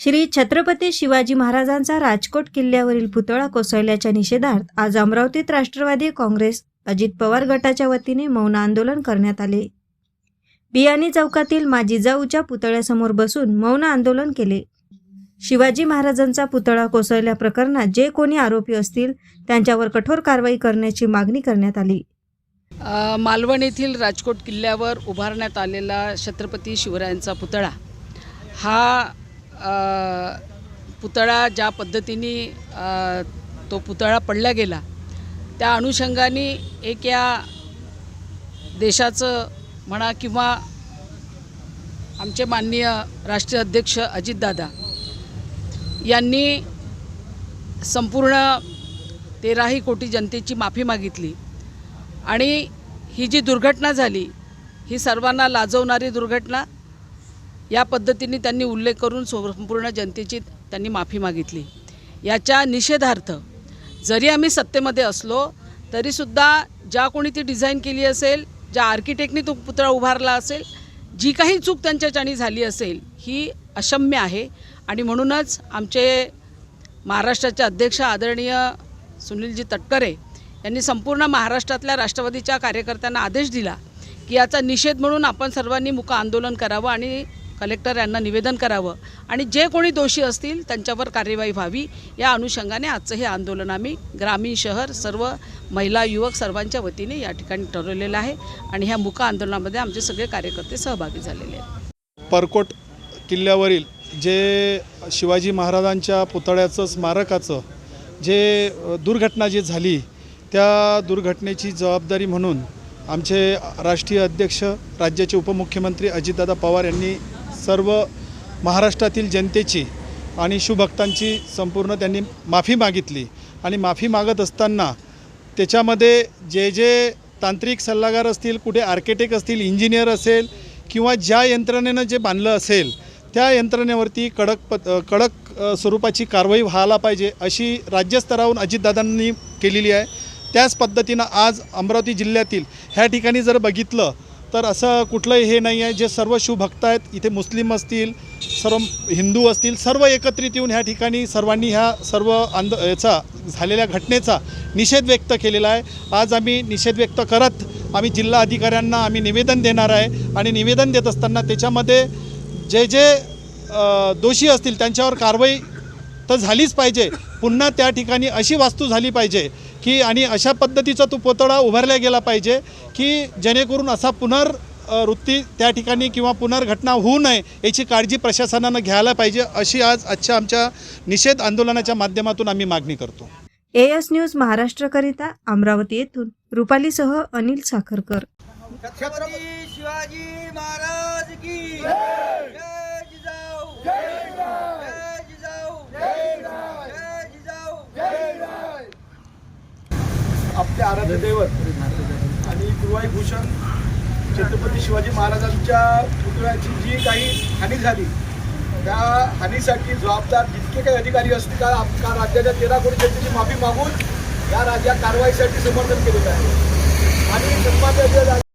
श्री छत्रपती शिवाजी महाराजांचा राजकोट किल्ल्यावरील पुतळा कोसळल्याच्या निषेधार्थ आज अमरावतीत राष्ट्रवादी काँग्रेस अजित पवार गटाच्या वतीने मौन आंदोलन करण्यात आले. बियाणी चौकातील माजिजाऊच्या पुतळ्यासमोर बसून मौन आंदोलन केले. शिवाजी महाराजांचा पुतळा कोसळल्या प्रकरणात जे कोणी आरोपी असतील त्यांच्यावर कठोर कारवाई करण्याची मागणी करण्यात आली. मालवण येथील राजकोट किल्ल्यावर उभारण्यात आलेला छत्रपती शिवरायांचा पुतळा हा पुतळा ज्या पद्धतीने तो पुतळा पडला गेला त्या अनुषंगाने एक या देशाचं म्हणा किंवा आमचे माननीय राष्ट्रीय अध्यक्ष अजितदादा यांनी संपूर्ण तेराही कोटी जनतेची माफी मागितली. आणि ही जी दुर्घटना झाली ही सर्वांना लाजवणारी दुर्घटना या पद्धतीने त्यांनी उल्लेख करून संपूर्ण जनतेची त्यांनी माफी मागितली. याच्या निषेधार्थ जरी आम्ही सत्तेमध्ये असलो तरीसुद्धा ज्या कोणी ती डिझाईन केली असेल ज्या आर्किटेक्टनी तो पुतळा उभारला असेल जी काही चूक त्यांच्याच्यानी झाली असेल ही अशम्य आहे. आणि म्हणूनच आमचे महाराष्ट्राचे अध्यक्ष आदरणीय सुनीलजी तटकरे यांनी संपूर्ण महाराष्ट्रातल्या राष्ट्रवादीच्या कार्यकर्त्यांना आदेश दिला की याचा निषेध म्हणून आपण सर्वांनी मुक आंदोलन करावं आणि कलेक्टर यांना निवेदन करावं आणि जे कोणी दोषी असतील त्यांच्यावर कार्यवाही व्हावी या अनुषंगाने आजचं हे आंदोलन आम्ही ग्रामीण शहर सर्व महिला युवक सर्वांच्या वतीने या ठिकाणी ठरवलेलं आहे आणि ह्या मुका आंदोलनामध्ये आमचे सगळे कार्यकर्ते सहभागी झालेले आहेत. परकोट किल्ल्यावरील जे शिवाजी महाराजांच्या पुतळ्याचं स्मारकाचं जे दुर्घटना जी झाली त्या दुर्घटनेची जबाबदारी म्हणून आमचे राष्ट्रीय अध्यक्ष राज्याचे उपमुख्यमंत्री अजितदादा पवार यांनी सर्व महाराष्ट्रातील जनतेची आणि शिवभक्तांची संपूर्ण त्यांनी माफी मागितली. आणि माफी मागत असताना त्याच्यामध्ये जे जे तांत्रिक सल्लागार असतील कुठे आर्किटेक्ट असतील इंजिनियर असेल किंवा ज्या यंत्रणेनं जे बांधलं असेल त्या यंत्रणेवरती कडक पद कडक स्वरूपाची कारवाई व्हायला पाहिजे अशी राज्यस्तरावरून अजितदादांनी केलेली आहे. त्याच पद्धतीनं आज अमरावती जिल्ह्यातील ह्या ठिकाणी जर बघितलं तर असं कुठलंही हे नाही आहे. जे सर्व शिवभक्त आहेत इथे मुस्लिम असतील सर्व हिंदू असतील सर्व एकत्रित येऊन ह्या ठिकाणी सर्वांनी ह्या सर्व आंद याचा झालेल्या घटनेचा निषेध व्यक्त केलेला आहे. आज आम्ही निषेध व्यक्त करत आम्ही जिल्हा अधिकाऱ्यांना आम्ही निवेदन देणार आहे आणि निवेदन देत असताना त्याच्यामध्ये जे जे दोषी असतील त्यांच्यावर कारवाई तर झालीच पाहिजे. पुन्हा त्या ठिकाणी अशी वास्तू झाली पाहिजे की आणि अशा पद्धतीचा तो पुतळा उभारला गेला पाहिजे की जेणेकरून असा पुनर वृत्ती त्या ठिकाणी किंवा पुनर्घटना होऊ नये याची काळजी प्रशासनानं घ्यायला पाहिजे अशी आज आजच्या आमच्या निषेध आंदोलनाच्या माध्यमातून आम्ही मागणी करतो. ए एस न्यूज महाराष्ट्रकरिता अमरावती येथून रुपालीसह अनिल साखरकर. छत्रपती शिवाजी महाराज की जय जिजाऊ जय जिजाऊ जय जिजाऊ आपले आराध्य दैवत आणि गुरुवाई भूषण छत्रपती शिवाजी महाराजांच्या पुतळ्याची जी काही हानी झाली त्या हानीसाठी जबाबदार जितके काही अधिकारी असतील त्या आपल्या राज्याच्या तेरा कोटी जनतेची माफी मागून या राज्या कारवाईसाठी समर्थन केलेलं आहे. आणि सन्मान्य